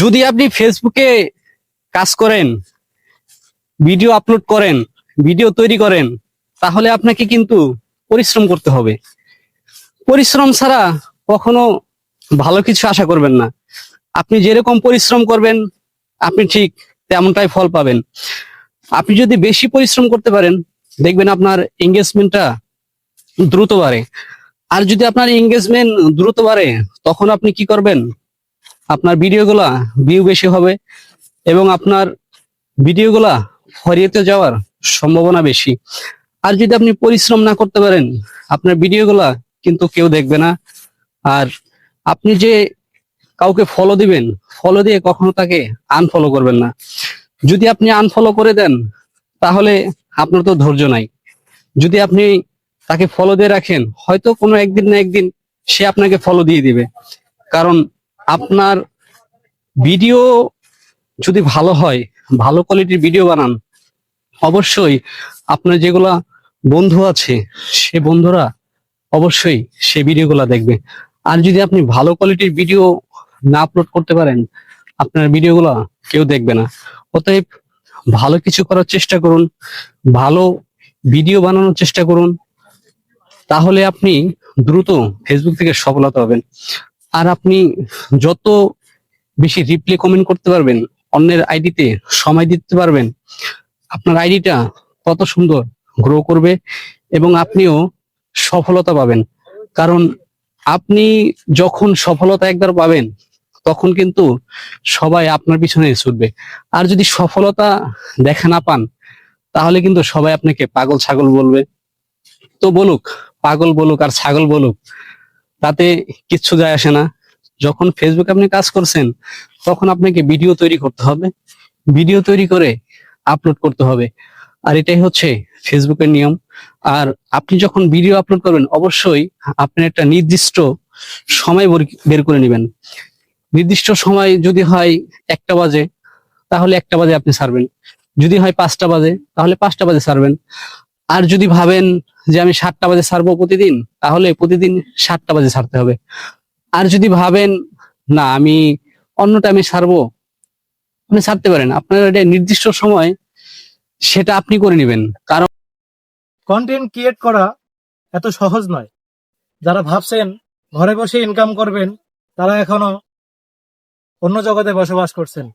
যদি আপনি ফেসবুকে কাজ করেন ভিডিও আপলোড করেন ভিডিও তৈরি করেন, তাহলে আপনাকে কিন্তু পরিশ্রম করতে হবে। পরিশ্রম ছাড়া কখনো ভালো কিছু আশা করবেন না। আপনি যেরকম পরিশ্রম করবেন, আপনি ঠিক তেমনটাই ফল পাবেন। আপনি যদি বেশি পরিশ্রম করতে পারেন, দেখবেন আপনার এঙ্গেজমেন্টটা দ্রুত বাড়ে। আর যদি আপনার এঙ্গেজমেন্ট দ্রুত বাড়ে, তখন আপনি কি করবেন? ভিডিওগুলা ভিউ বেশি হবে এবং আপনার ভিডিওগুলা ফরিয়েতে যাওয়ার সম্ভাবনা বেশি। আর যদি আপনি পরিশ্রম না করতে পারেন, আপনার ভিডিওগুলা কিন্তু কেউ দেখবে না। আর আপনি যে কাউকে ফলো দিবেন ফলো দিয়ে কখনো তাকে আনফলো করবেন না। যদি আপনি আনফলো করে দেন, তাহলে আপনার তো ধৈর্য নাই। যদি আপনি তাকে ফলো দিয়ে রাখেন, হয়তো কোনো একদিন না একদিন সে আপনাকে ফলো দিয়ে দিবে। কারণ আপনার ভিডিও যদি ভালো হয়, ভালো কোয়ালিটির ভিডিও বানান, অবশ্যই আপনার যেগুলা বন্ধু আছে, সে বন্ধুরা অবশ্যই সে ভিডিওগুলা দেখবে। আর যদি আপনি ভালো কোয়ালিটির ভিডিও না আপলোড করতে পারেন, আপনার ভিডিওগুলা কেউ দেখবে না। অতএব ভালো কিছু করার চেষ্টা করুন, ভালো ভিডিও বানানোর চেষ্টা করুন, তাহলে আপনি দ্রুত ফেসবুক থেকে সফলতা হবেন আর আপনি যত বেশি রিপ্লে কমেন্ট করতে পারবেন, অন্যের আইডিতে সময় দিতে পারবেন, আপনার আইডিটা কত সুন্দর গ্রো করবে এবং আপনিও সফলতা পাবেন। কারণ আপনি যখন সফলতা একবার পাবেন, তখন কিন্তু সবাই আপনার পিছনে ছুটবে। আর যদি সফলতা দেখা না পান, তাহলে কিন্তু সবাই আপনাকে পাগল ছাগল বলবে। তো বলুক, পাগল বলুক আর ছাগল বলুক তাতে কিচ্ছু যায় আসে না। যখন ফেসবুকে আপনি কাজ করছেন, তখন আপনাকে ভিডিও তৈরি করতে হবে। ভিডিও তৈরি করে আপলোড করতে হবে। আর এটাই হচ্ছে ফেসবুকের নিয়ম। আর আপনি যখন ভিডিও আপলোড করবেন, অবশ্যই আপনি একটা নির্দিষ্ট সময় বর- করে নেবেন। নির্দিষ্ট সময় যদি হয় একটা বাজে, তাহলে একটা বাজে আপনি ছাড়বেন যদি হয় পাঁচটা বাজে, তাহলে পাঁচটা বাজে ছাড়বেন আর যদি ভাবেন যে আমি সাতটা বাজে ছাড়বো প্রতিদিন, তাহলে প্রতিদিন সাতটা বাজে ছাড়তে হবে। আর যদি ভাবেন, না, আমি অন্য টাইমে ছাড়বো, আপনি ছাড়তে পারেন। আপনার এটা নির্দিষ্ট সময় সেটা আপনি করে নেবেন। কারণ কন্টেন্ট ক্রিয়েট করা এত সহজ নয়। যারা ভাবছেন, ঘরে বসে ইনকাম করবেন, তারা এখনও অন্য জগতে বসবাস করছেন।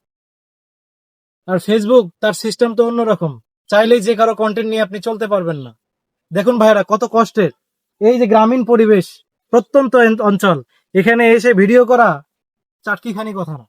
আর ফেসবুক তার সিস্টেম তো অন্যরকম। চাইলেই যে কারও কন্টেন্ট নিয়ে আপনি চলতে পারবেন না। দেখুন ভাইরা, কত কষ্টের। এই যে গ্রামীণ পরিবেশ, প্রত্যন্ত অঞ্চল, এখানে এসে ভিডিও করা, চাটকিখানি কথা না।